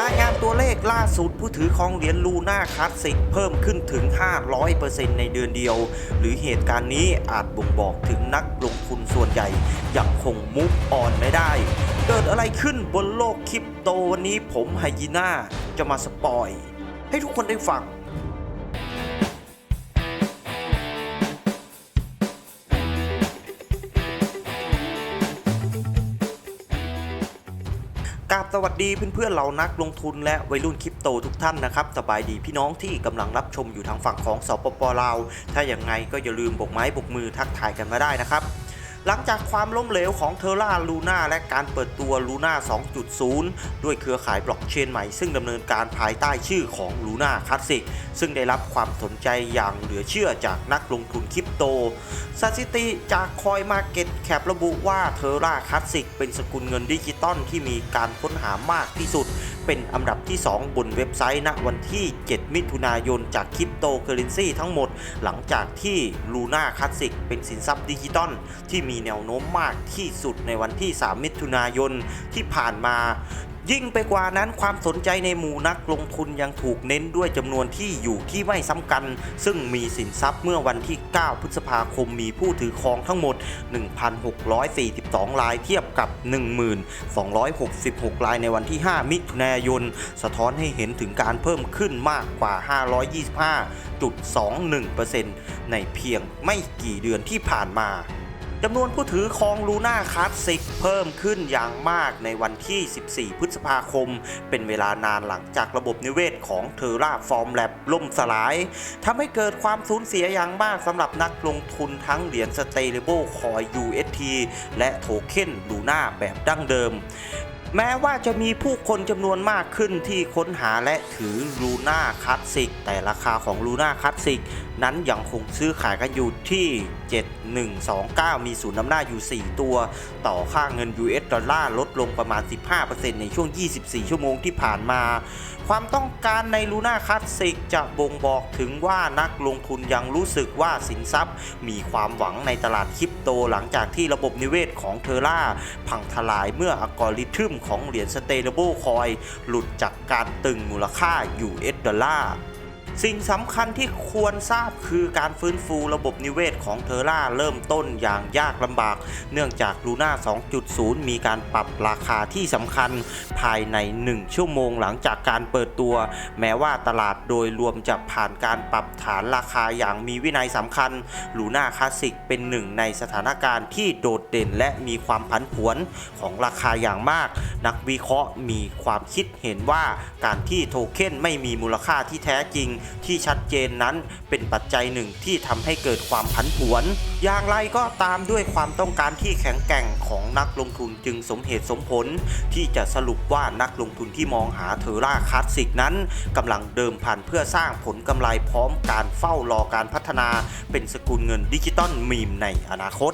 รายงานตัวเลขล่าสุดผู้ถือครองเหรียญลูน่าคลาสสิกเพิ่มขึ้นถึง 500%ในเดือนเดียว หรือเหตุการณ์นี้อาจบ่งบอกถึงนักลงทุนส่วนใหญ่ยังคงมุกอ่อนไม่ได้ เกิดอะไรขึ้นบนโลกคริปโตวันนี้ผมไฮยีน่าจะมาสปอย ให้ทุกคนได้ฟัง กราบสวัสดีเพื่อนๆเหล่านักลงทุนและวัยรุ่นคริปโตทุกท่านนะครับสบายดีพี่น้องที่กำลังรับชมอยู่ทางฝั่งของสปปลาว ถ้าอย่างไงก็อย่าลืมบกไม้บกมือทักทายกันมาได้นะครับ หลังจากความล้มเหลวของเทอร่าลูน่าและการเปิดตัวลูน่า2.0 ด้วยเครือข่ายบล็อกเชนใหม่ซึ่งดำเนินการภายใต้ชื่อของลูน่าคลาสสิกซึ่งได้รับความสนใจอย่างเหลือเชื่อจากนักลงทุนคริปโต สถิติจากคอยมาเก็ตแคประบุว่าเทอร่าคลาสสิกเป็นสกุลเงินดิจิตอลที่มีการค้นหามากที่สุด เป็นอันดับที่ 2 บนเว็บไซต์ณวันที่ 7 มิถุนายนจากคริปโตเคอเรนซีทั้งหมด หลังจากที่ลูน่าคลาสสิกเป็นสินทรัพย์ดิจิตอลที่มีแนวโน้มมากที่สุดในวันที่ 3 มิถุนายนที่ผ่านมา ยิ่งไปกว่านั้นความสนใจในหมู่นักลงทุนยังถูกเน้นด้วยจำนวนที่อยู่ที่ไม่ซ้ำกัน ซึ่งมีสินทรัพย์เมื่อวันที่ 9 พฤษภาคมมีผู้ถือครองทั้งหมด 1,642 รายเทียบกับ 1,266 รายในวันที่ 5 มิถุนายน สะท้อนให้เห็นถึงการเพิ่มขึ้นมากกว่า 525.21%ในเพียงไม่กี่เดือนที่ผ่านมา จำนวนผู้ถือครองลูน่าคลาสสิกเพิ่มขึ้นอย่างมากในวันที่ 14 พฤษภาคม เป็นเวลานานหลังจากระบบนิเวศของเทอร่าฟอร์มแลบล่มสลายทำให้เกิดความสูญเสียอย่างมากสำหรับนักลงทุนทั้งเหรียญ Stable Coin UST และโทเค็นลูน่าแบบดั้งเดิม แม้ว่าจะมีผู้คนจำนวนมากขึ้นที่ค้นหาและถือลูน่าคลาสสิกแต่ราคาของลูน่าคลาสสิกนั้นยังคงซื้อขายกันอยู่ที่ 7129 มีศูนย์น้ำหน้าอยู่ 4 ตัว ต่อค่าเงิน US ดอลลาร์ลด ลงประมาณ 15%ในช่วง 24 ชั่วโมงที่ผ่านมา ความต้องการในลูน่าคลาสสิกจะบ่งบอกถึงว่านักลงทุนยังรู้สึกว่าสินทรัพย์ มีความหวังในตลาดคริปโตหลังจากที่ระบบนิเวศของเทอร่า พังทลายเมื่ออัลกอริทึมของเหรียญ Stable Coin หลุดจากการตึงมูลค่า US ดอลลาร์ สิ่งสำคัญที่ควรทราบคือการฟื้นฟูระบบนิเวศของเทอร่าเริ่มต้นอย่างยากลำบาก เนื่องจากลูน่า 2.0 มีการปรับราคาที่สำคัญภายใน 1 ชั่วโมงหลังจากการเปิดตัว แม้ว่าตลาดโดยรวมจะผ่านการปรับฐานราคาอย่างมีวินัยสำคัญลูน่าคลาสสิกเป็นหนึ่งในสถานการณ์ที่โดดเด่นและมีความผันผวนของราคาอย่างมาก นักวิเคราะห์มีความคิดเห็นว่าการที่โทเค็นไม่มีมูลค่าที่แท้จริงที่ชัดเจนนั้นเป็นปัจจัยหนึ่งที่ทำให้เกิดความผันผวน อย่างไรก็ตามด้วยความต้องการที่แข็งแกร่งของนักลงทุนจึงสมเหตุสมผล ที่จะสรุปว่านักลงทุนที่มองหาเทอร่าคลาสสิกนั้นกำลังเดิมพันเพื่อสร้างผลกำไรพร้อมการเฝ้ารอการพัฒนาเป็นสกุลเงินดิจิตอลมีมในอนาคต